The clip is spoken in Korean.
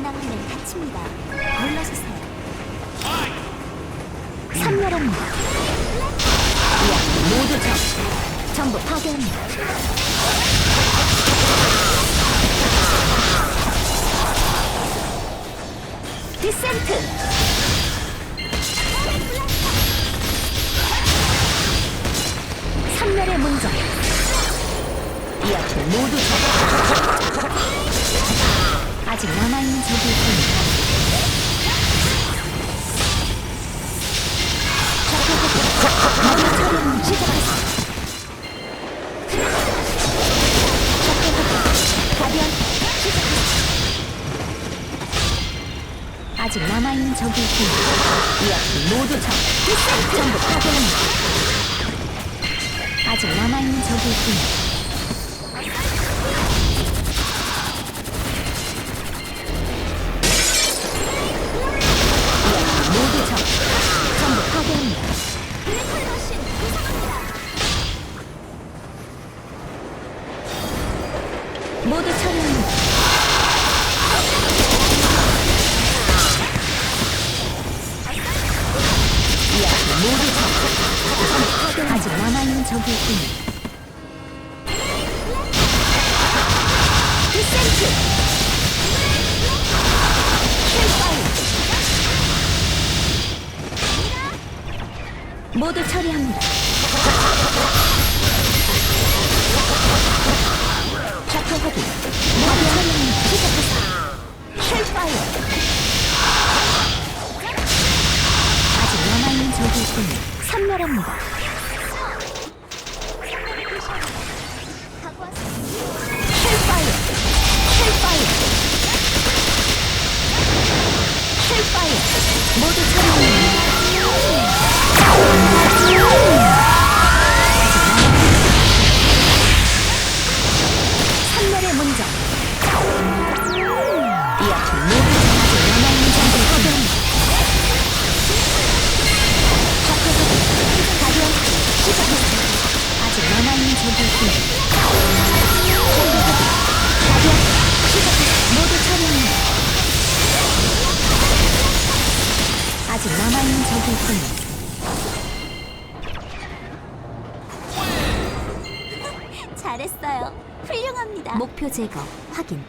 나가면 다칩니다. 물러서세요. 삼멸합니다. 이야, 모두 적. 전부 파괴합니다. 디센트! 삼멸의 문정. 이 앞에 모두 적. 아직 남아있는 적이 있습니다. 아직 남아있는 적이 있습니다. 이 앞에 모두 적. 전부 파괴합니다. 아직 남아있는 적이 있습니다. 모두 처리합니다. 이 앞에 모두 적. 아직 남아있는 적이 있습니다. 디센트! 킬파이! 모두 처리합니다. 선멸합니다. 아직 남아있는 적이 있습니다. 잘했어요. 훌륭합니다. 목표 제거 확인.